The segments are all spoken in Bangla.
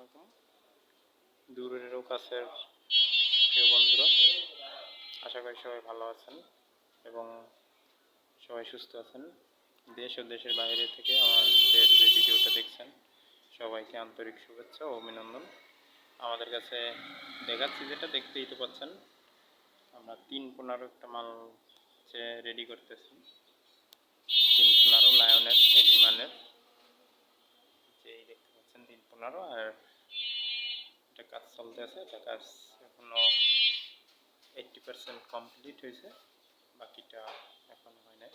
আলাইকুম। দূরেরও কাছের প্রিয় বন্ধুরা, আশা করি সবাই ভালো আছেন এবং সবাই সুস্থ আছেন। দেশ ও দেশের বাইরে থেকে আমাদের যে ভিডিওটা দেখছেন, সবাইকে আন্তরিক শুভেচ্ছা ও অভিনন্দন। আমাদের কাছে দেখাচ্ছি যেটা, দেখতেই তো পাচ্ছেন, আমরা তিন পনেরো একটা মাল হচ্ছে রেডি করতেছি। তিন পনেরো লায়নের হেভি মানের যেই দেখতে পনেরো আর এটা কাজ চলতে আছে, এটা কাজ এখনও এইটটি পার্সেন্ট কমপ্লিট হয়েছে, বাকিটা এখন হয় নাই।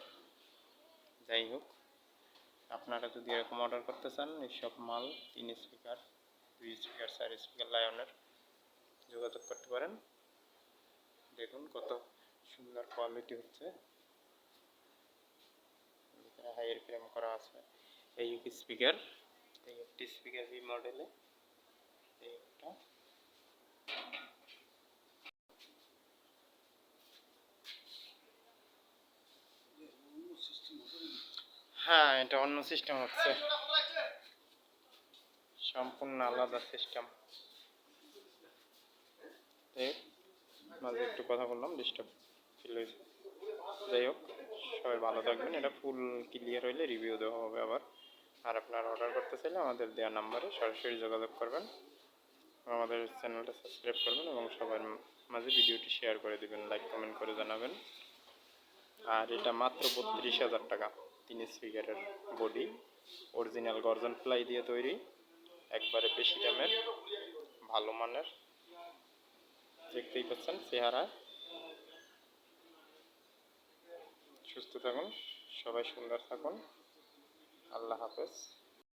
যাই হোক, আপনারা যদি এরকম অর্ডার করতে চান এইসব মাল, তিন স্পিকার দুই স্পিকার চার স্পিকার লায়নের যোগাযোগ করতে পারেন। দেখুন কত সুন্দর কোয়ালিটি হচ্ছে। হাইয়ের ফ্রেম করা আছে, এই স্পিকার এই একটি স্পিকার মডেলে এই হ্যাঁ এটা অন্য সিস্টেম হচ্ছে। সম্পূর্ণ আলাদা সিস্টেম মাঝে একটু কথা বললাম ডিস্টার্ব ফিল হয়েছে। যাই হোক, সবাই ভালো থাকবেন। এটা ফুল ক্লিয়ার হইলে রিভিউ আর আপনারা অর্ডার করতে চাইলে আমাদের দেওয়া নাম্বারে সরাসরি যোগাযোগ করবেন, আমাদের চ্যানেলটা সাবস্ক্রাইব করবেন এবং সবার মাঝে ভিডিওটি শেয়ার করে দিবেন লাইক কমেন্ট করে জানাবেন। আর এটা মাত্র বত্রিশ হাজার টাকা, তিন স্পিকারের বডি অরিজিনাল গর্জন প্লাই দিয়ে তৈরি, একবারে বেশি দামের, ভালো মানের। দেখতেই পাচ্ছেন, চেহারা। সুস্থ থাকুন, সবাই সুন্দর থাকুন। আল্লাহ হাফেজ।